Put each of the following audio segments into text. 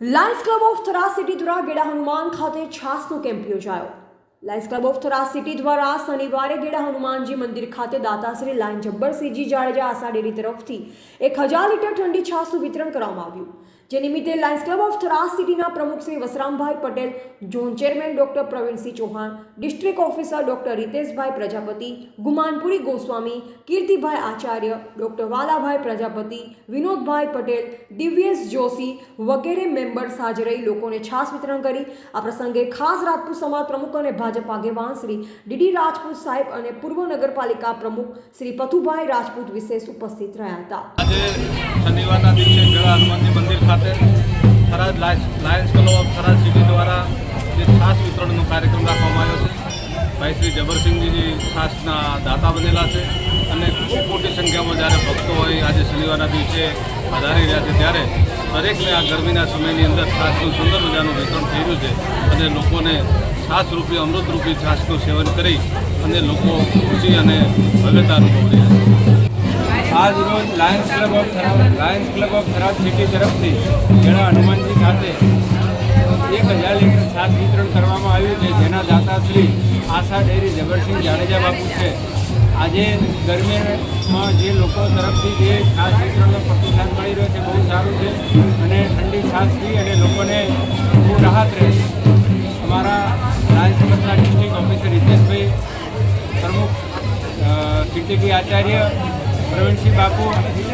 Lions club of Thara city દ્વારા ગેડા હનુમાન ખાતે છાસનો કેમ્પ યોજાયો. Lions club of Thara city દ્વારા શનિવારે ગેડા હનુમાનજી મંદિર ખાતે દાતાશ્રી લાયન જબ્બરસિંહજી જાડેજા આશા ડેરી તરફથી એક હજાર લીટર ઠંડી છાસનું વિતરણ કરવામાં આવ્યું. જે નિમિત્તે લાયન્સ ક્લબ ઓફ થરાસ સિટીના પ્રમુખ Shri Vasrambhai Patel zone chairman doctor Pravinsinh Chauhan district officer doctor Riteshbhai Prajapati, Gumanpuri Goswami, Kirtibhai Acharya doctor Valabhai Prajapati, Vinodbhai Patel, Divyesh Joshi વગેરે મેમ્બર્સ હાજર રહી લોકોને છાસ વિતરણ કરી. આ પ્રસંગે ખાસ રાજપૂત સમાજ પ્રમુખ અને ભાજપ આગેવાન શ્રી ડીડી રાજપૂત સાહેબ અને પૂર્વ નગરપાલિકા પ્રમુખ શ્રી પથુભાઈ રાજપૂત વિશેષ ઉપસ્થિત રહ્યા હતા. Tharad lions club of Tharad city દ્વારા જે છાસ વિતરણનો કાર્યક્રમ રાખવામાં આવ્યો છે. ભાઈ શ્રી જબરસિંહજી છાસના દાતા બનેલા છે અને ખૂબ મોટી સંખ્યામાં જ્યારે ભક્તો હોય, આજે શનિવારના દિવસે વધારી રહ્યા છે, ત્યારે દરેકને આ ગરમીના સમયની અંદર છાસનું સુંદર મજાનું વિતરણ થઈ છે અને લોકોને છાસ રૂપી અમૃતરૂપી છાસનું સેવન કરી અને લોકો ખુશી અને ભવ્યતા અનુભવી રહ્યા છે. આજ રોજ lions club of Tharad lions club of Tharad city તરફથી ગેડા હનુમાનજી ખાતે એક હજાર લીટર છાશ વિતરણ કરવામાં આવ્યું છે, જેના દાતાશ્રી આશા ડેરી જબરસિંહ જાડેજા બાપુ છે. આજે ગરમીમાં જે લોકો તરફથી જે છાશ વિતરણનો પ્રતિસાદ મળી રહ્યો છે, બહુ સારું છે અને ઠંડી છાશ પી અને લોકોને બહુ રાહત રહે છે. અમારા લાયન્સ ક્લબના ડિસ્ટ્રિક્ટ ઓફિસર રિતેશભાઈ પ્રમુખ કીર્તિભાઈ આચાર્ય પ્રવીણસિંહ બાપુ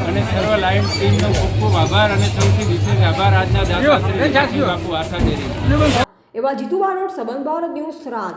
અને સર્વ લાયન્સ ટીમનો ખૂબ ખૂબ આભાર અને સૌથી વિશેષ આભાર આજના દાદા બાપુ આશા ડેરી એવા જીતુ બારોટ સંબંધ ભારત ન્યૂઝ થરાદ